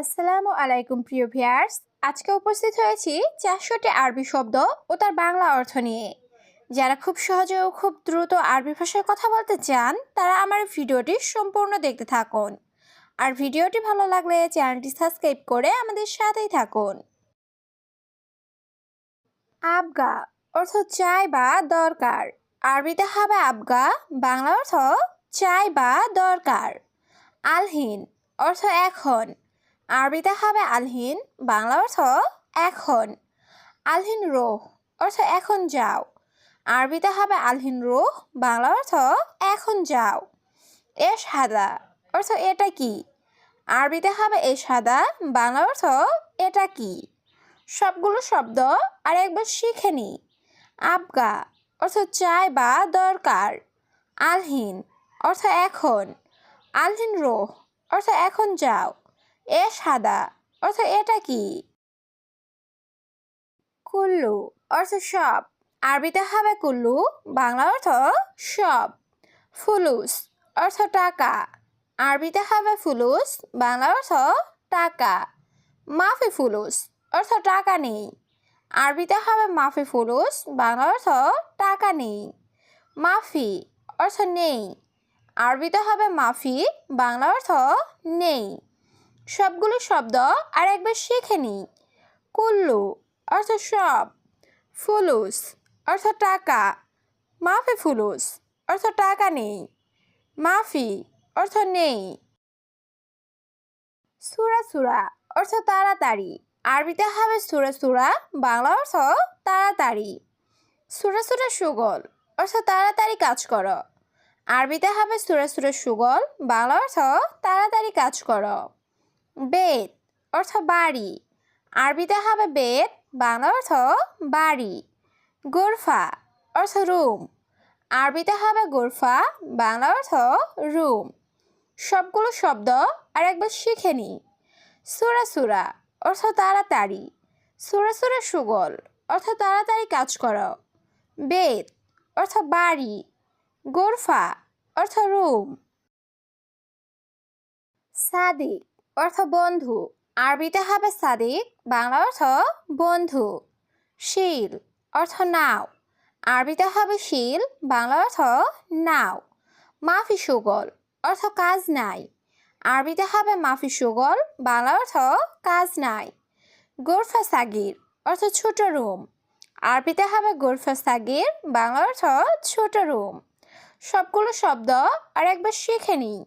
আসসালামু আলাইকুম, প্রিয় ভিয়ার্স আজকে উপস্থিত হয়েছি চারশোটি আরবি শব্দ ও তার বাংলা অর্থ নিয়ে। যারা খুব সহজে ও খুব দ্রুত আরবি ভাষায় কথা বলতে চান, তারা আমার ভিডিওটি সম্পূর্ণ দেখতে থাকুন। আর ভিডিওটি ভালো লাগলে চ্যানেলটি সাবস্ক্রাইব করে আমাদের সাথেই থাকুন। আবগা অর্থ চাই বা দরকার। আরবিতে হবে আবগা, বাংলা অর্থ চাই বা দরকার। আলহীন অর্থ এখন। আরবিতে হবে আলহিন, বাংলা অর্থ এখন। আলহিন রোহ, অর্থ এখন যাও। আরবিতে হবে আলহিন রোহ, বাংলা অর্থ এখন যাও। এ হাদা অর্থ এটা কি? আরবিতে হবে এ হাদা বাংলা অর্থ এটা কি? সবগুলো শব্দ আর একবার শিখে নি। আবগা, অর্থ চাই বা দরকার। আলহিন, অর্থ এখন। আলহিন রোহ, অর্থ এখন যাও। এ সাদা অর্থ এটা কি? কুল্লু অর্থ সব। আরবিতে হবে কুল্লু, বাংলা অর্থ সব। ফুলুস, অর্থ টাকা। আরবিতে হবে ফুলুস, বাংলা অর্থ টাকা। মাফি ফুলুস, অর্থ টাকা নেই। আরবিতে হবে মাফি ফুলুস, বাংলা অর্থ টাকা নেই। মাফি, অর্থ নেই। আরবিতে হবে মাফি, বাংলা অর্থ নেই। সবগুলো শব্দ আর একবার শিখে নিই। কুল্লু অর্থ সব, ফুলুস অর্থ টাকা, মাফি ফুলুস অর্থ টাকা নেই, মাফি অর্থ নেই। সুরা সুরা অর্থ তাড়াতাড়ি, আরবিতে হবে সুরা সুরা, বাংলা অর্থ তাড়াতাড়ি। সুরা সুরা সুগল অর্থ তাড়াতাড়ি কাজ করো, আরবিতে হবে সুরা সুরা সুগল, বাংলা অর্থ তাড়াতাড়ি কাজ করো। বেদ, অর্থ বাড়ি। আরবিতে হবে বেদ বাংলা অর্থ বাড়ি। গোরফা, অর্থ রুম। আরবিতে হবে গোরফা বাংলা অর্থ রুম। সবগুলো শব্দ আর একবার শিখে নি। সুরা সুরা, অর্থ তাড়াতাড়ি। সুরা সুরা সুগল, অর্থ তাড়াতাড়ি কাজ করো। বেদ, অর্থ বাড়ি। গোরফা, অর্থ রুম। সাদিক অর্থ বন্ধু। আরবিতে হবে সাদিক, বাংলা অর্থ বন্ধু। শিল, অর্থ নাও। আরবিতে হবে শিল, বাংলা অর্থ নাও। মাফি সুগল, অর্থ কাজ নাই। আরবিতে হবে মাফি সুগল, বাংলা অর্থ কাজ নাই। গোরফা সাগির, অর্থ ছোট রুম। আরবিতে হবে গোরফা সাগির, বাংলা অর্থ ছোট রুম। সবগুলো শব্দ আর একবার শিখে নিই।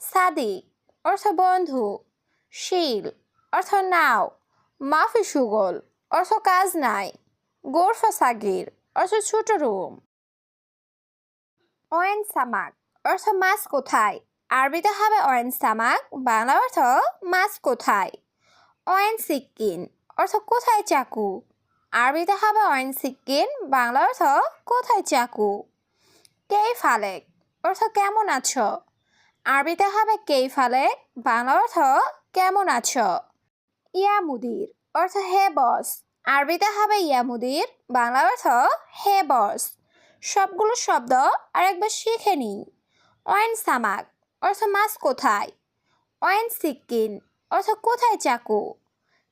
সাদিক, অর্থ বন্ধু। শিল, অর্থ নাও। মাফি সুগল, অর্থ কাজ নাই। গোরফা সাগির, অর্থ ছোট রুম। অয়েন সামাক, অর্থ মাছ কোথায়? আরবিতে হবে অয়েন সামাক, বাংলা অর্থ মাছ কোথায়? অয়েন সিক্কিন, অর্থ কোথায় চাকু? আরবিতে হবে অয়েন সিক্কিন, বাংলা অর্থ কোথায় চাকু? কেই ফালেক অর্থ কেমন আছো? আরবিতে হবে কেই ফালেক বাংলা অর্থ কেমন আছো? ইয়া মুদির, অর্থ হে বস। আরবিতে হবে ইয়া মুদির, বাংলা অর্থ হে বস। সবগুলো শব্দ আরেকবার শিখে নিই। অয়েন সামাক, অর্থ মাছ কোথায়? অয়েন সিক্কিন অর্থ কোথায় চাকু?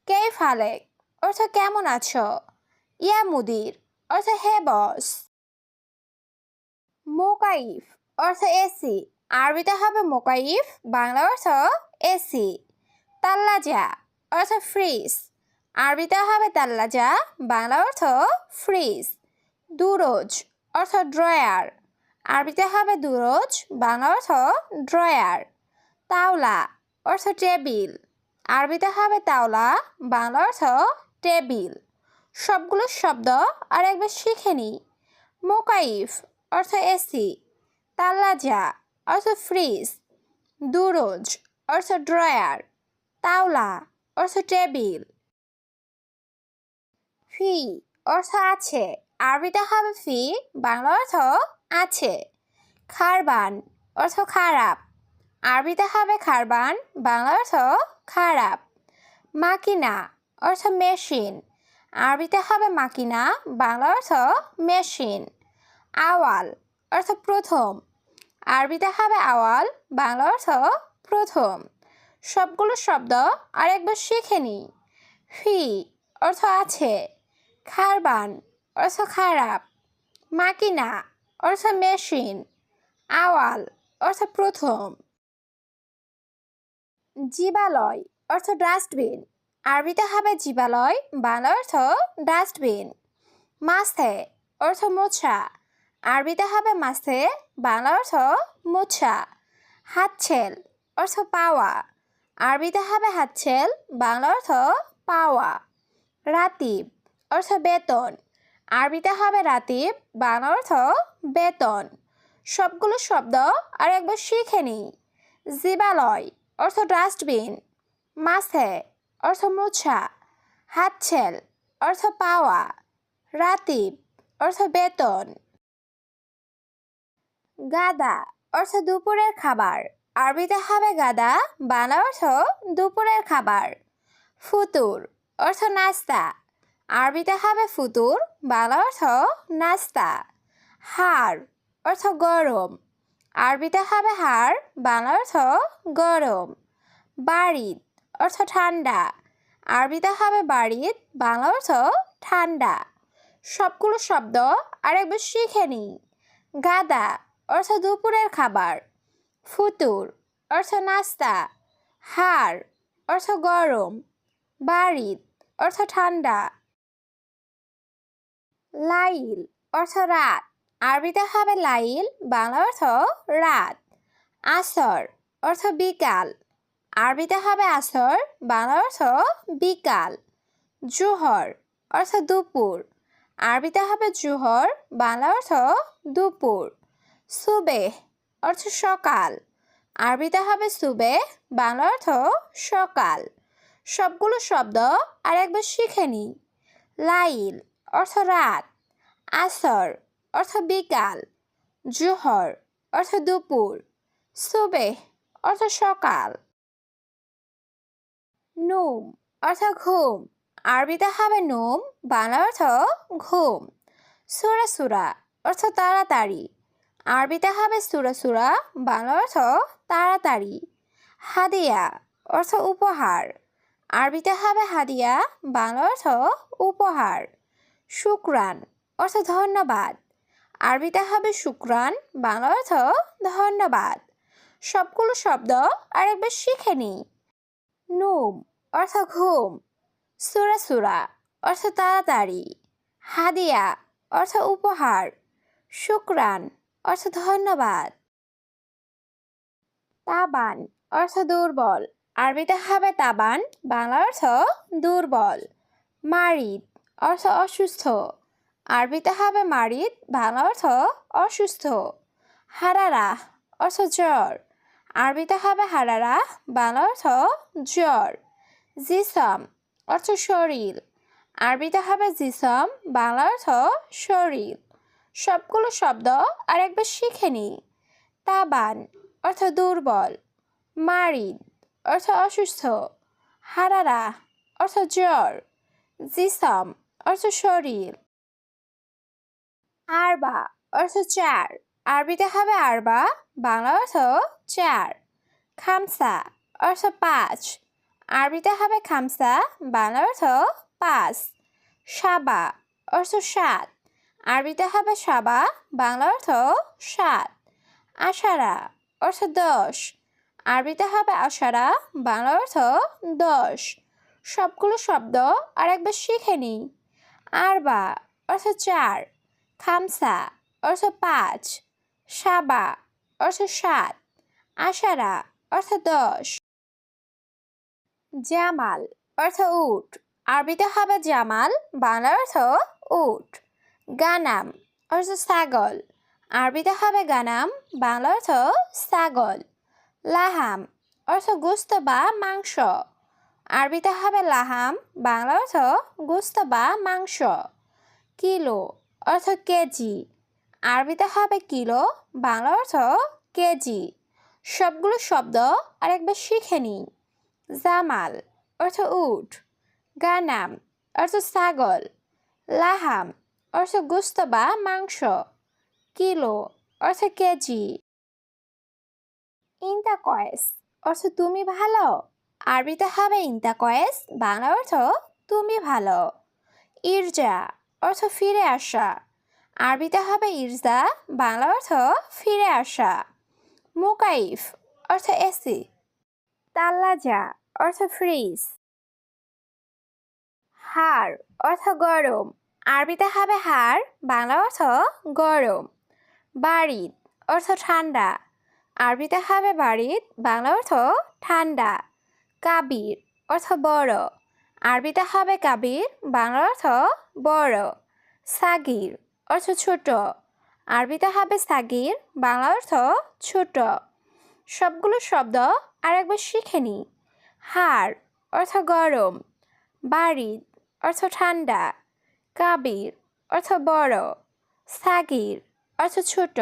কে ফালেক অর্থ কেমন আছো? ইয়া মুদির, অর্থ হে বস। মোকাইফ, অর্থ এসি। আরবিতে হবে মোকাইফ, বাংলা অর্থ এসি। তাল্লাজা, অর্থ ফ্রিজ। আরবিতে হবে তাল্লাজা, বাংলা অর্থ ফ্রিজ। দুরোজ, অর্থ ড্রয়ার। আরবিতে হবে দুরোজ, বাংলা অর্থ ড্রয়ার। তাওলা, অর্থ টেবিল। আরবিতে হবে তাওলা, বাংলা অর্থ টেবিল। সবগুলো শব্দ আর একবার শিখে নিই। মোকাইফ, অর্থ এসি। তাল্লাজা, অর্থ ফ্রিজ। দুরোজ, অর্থ ড্রয়ার। তাওলা, অর্থ টেবিল। ফি, অর্থ আছে। আরবিতে হবে ফি, বাংলা অর্থ আছে। খারবান, অর্থ খারাপ। আরবিতে হবে খারবান, বাংলা অর্থ খারাপ। মাকিনা, অর্থ মেশিন। আরবিতে হবে মাকিনা, বাংলা অর্থ মেশিন। আওয়াল, অর্থ প্রথম। আরবিতে হবে আওয়াল, বাংলা অর্থ প্রথম। সবগুলো শব্দ আরেকবার শিখে নিই ফি অর্থ আছে। খারবান অর্থ খারাপ। মাকিনা অর্থ মেশিন। আওয়াল অর্থ প্রথম। জীবালয় অর্থ ডাস্টবিন। আরবিতে হবে জীবালয়, বাংলা অর্থ ডাস্টবিন। মাসে অর্থ মোছা। আরবিতে হবে মাসে বাংলা অর্থ মোছা। হাতছেল অর্থ পাওয়া। আরবিতে হবে হাতছেল বাংলা অর্থ পাওয়া। রাতিব, অর্থ বেতন। আরবিতে হবে রাতিব, বাংলা অর্থ বেতন। সবগুলো শব্দ আর একবার শিখে নিই। জীবালয়, অর্থ ডাস্টবিন। মাসে অর্থ মোছা। হাতছেল, অর্থ পাওয়া। রাতিব, অর্থ বেতন। গাদা, অর্থ দুপুরের খাবার। আরবিতে হবে গাদা বাংলা অর্থ দুপুরের খাবার। ফুতুর, অর্থ নাস্তা। আরবিতে হবে ফুতুর বাংলা অর্থ নাস্তা। হাড়, অর্থ গরম। আরবিতে হবে হাড় বাংলা অর্থ গরম। বাড়িত, অর্থ ঠান্ডা। আরবিতে হবে বাড়িত বাংলা অর্থ ঠান্ডা। সবগুলো শব্দ আরেকবার শিখে নিই। গাদা, অর্থ দুপুরের খাবার। ফুতুর, অর্থ নাস্তা হাড় অর্থ গরম বাড়িত অর্থ ঠান্ডা, লাইল, অর্থ রাত, আরবিতে হবে লাইল, বাংলা অর্থ রাত, আসর, অর্থ বিকাল, আরবিতে হবে আসর, বাংলা অর্থ বিকাল, জোহর, অর্থ দুপুর, আরবিতে হবে জোহর, বাংলা অর্থ দুপুর, সুবেহ অর্থ সকাল। আরবিতে হবে সুবে, বাংলা অর্থ সকাল। সবগুলো শব্দ আর একবার শিখে নিই। লাইল অর্থ রাত। আসর অর্থ বিকাল। জোহর অর্থ দুপুর। সুবে অর্থ সকাল। নুম অর্থ ঘুম। আরবিতে হবে নুম, বাংলা অর্থ ঘুম। সুরা সুরা অর্থ তাড়াতাড়ি। আরবিতে হবে সুরা সুরা, বাংলা অর্থ তাড়াতাড়ি। হাদিয়া অর্থ উপহার। আরবিতে হবে হাদিয়া, বাংলা অর্থ উপহার। শুক্রান অর্থ ধন্যবাদ। আরবিতে হবে শুক্রান, বাংলা অর্থ ধন্যবাদ। সবগুলো শব্দ আরেকবার শিখে নিই। নুম অর্থ ঘুম। সুরা সুরা অর্থ তাড়াতাড়ি। হাদিয়া অর্থ উপহার। শুক্রান অর্থ ধন্যবাদ। তাবান, অর্থ দুর্বল। আরবিতে হবে তাবান, বাংলা অর্থ দুর্বল। মারিদ, অর্থ অসুস্থ। আরবিতে হবে মারিদ, বাংলা অর্থ অসুস্থ। হারারা, অর্থ জ্বর। আরবিতে হবে হারারা, বাংলা অর্থ জ্বর। জিসম, অর্থ শরীর। আরবিতে হবে জিসম, বাংলা অর্থ শরীর। সবগুলো শব্দ আরেকবার শিখে নিই। তাবান অর্থ দুর্বল, মারিদ অর্থ অসুস্থ, হারারা অর্থ জ্বর, জিসম অর্থ শরীর। আরবা অর্থ চার, আরবিতে হবে আরবা, বাংলা অর্থ চার। খামসা অর্থ পাঁচ, আরবিতে হবে খামসা, বাংলা অর্থ পাঁচ। সাবা অর্থ সাত আরবিতে হবে সাবা বাংলা অর্থ সাত। আষাঢ়া অর্থ দশ। আরবিতে হবে আষাঢ়া বাংলা অর্থ দশ। সবগুলো শব্দ আরেকবার শিখে নিই। আরবা, অর্থ চার। খামসা, অর্থ পাঁচ। সাবা, অর্থ সাত। আষাঢ়া অর্থ দশ। জামাল, অর্থ উট। আরবিতে হবে জামাল বাংলা অর্থ উট। গানাম, অর্থ ছাগল। আরবিতে হবে গানাম, বাংলা অর্থ ছাগল। লাহাম, অর্থ গোস্ত বা মাংস। আরবিতে হবে লাহাম, বাংলা অর্থ গোস্ত বা মাংস। কিলো, অর্থ কেজি। আরবিতে হবে কিলো, বাংলা অর্থ কেজি। সবগুলো শব্দ আরেকবার শিখে নিই। জামাল, অর্থ উট। গানাম, অর্থ ছাগল। লাহাম অর্থ গোস্ত বা মাংস। কিলো অর্থ কেজি। ইন্তা কয়েস অর্থ তুমি ভালো। আরবিতে হবে ইন্তা কয়েস, বাংলা অর্থ তুমি ভালো। ইরজা, অর্থ ফিরে আসা। আরবিতে হবে ইরজা, বাংলা অর্থ ফিরে আসা। মুকাইফ, অর্থ এসি। তাল্লাজা অর্থ ফ্রিজ। হার, অর্থ গরম। আরবিতে হবে হাড় বাংলা অর্থ গরম। বাড়িত অর্থ ঠান্ডা। আরবিতে হবে বাড়িত বাংলা অর্থ ঠান্ডা। কাবির, অর্থ বড়। আরবিতে হবে কাবির, বাংলা অর্থ বড়। সাগির, অর্থ ছোট। আরবিতে হবে সাগির, বাংলা অর্থ ছোট। সবগুলো শব্দ আরেকবার শিখে নি হাড় অর্থ গরম। বাড়ির অর্থ ঠান্ডা। কাবির অর্থ বড় সাগির অর্থ ছোট।